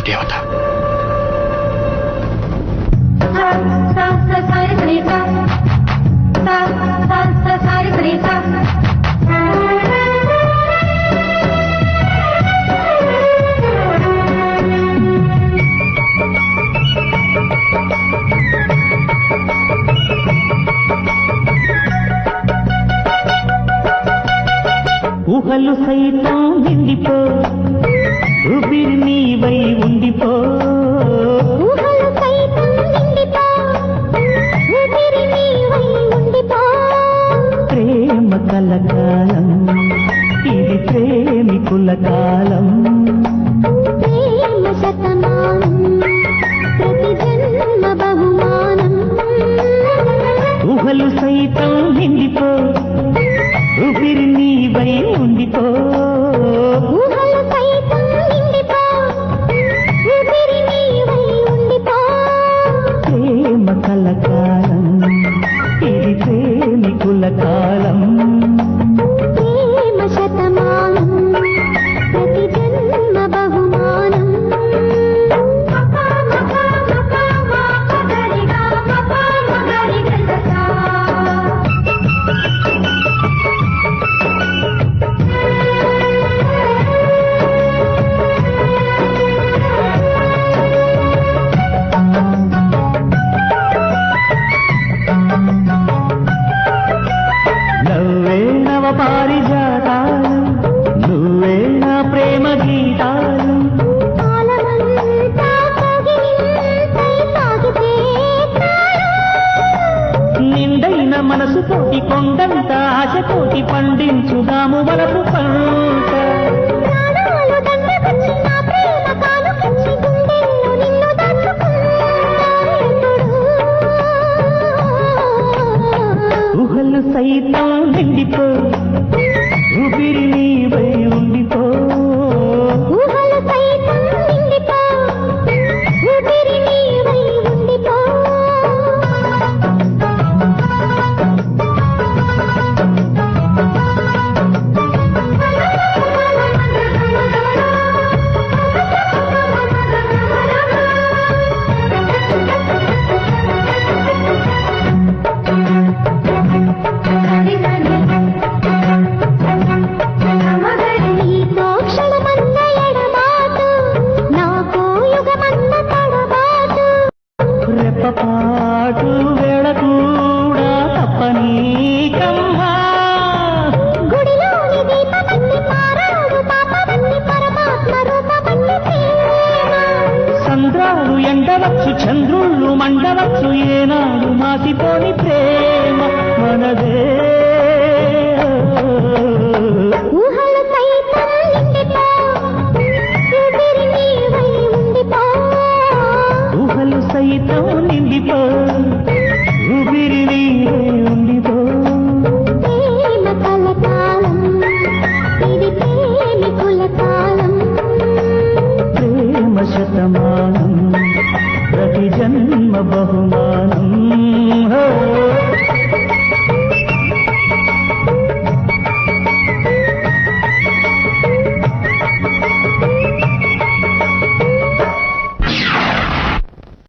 దేవత ఊహలు సైతం నిండిపో ప్రేమ కలకాలం ఇది ప్రేమికుల కాలం. ఊహలు సైతం నిండిపో ఊపిరి నీవై ఉండిపో. ప్రేమ కలకాలం ఇది ప్రేమికుల కాలం. పారిజాతాలు నువ్వే నా ప్రేమ గీతాలు. నిండైన మనసు కొండంత ఆశతోటి పండించుదాము వలపు పంట. ఊహలు నిండిపో. ఊపిరి నీవై సంద్రాలు చంద్రుళ్ళు మండవచ్చు ఏనాడు మాసిపోని ప్రేమ మనదే. ಬಹುಮಾ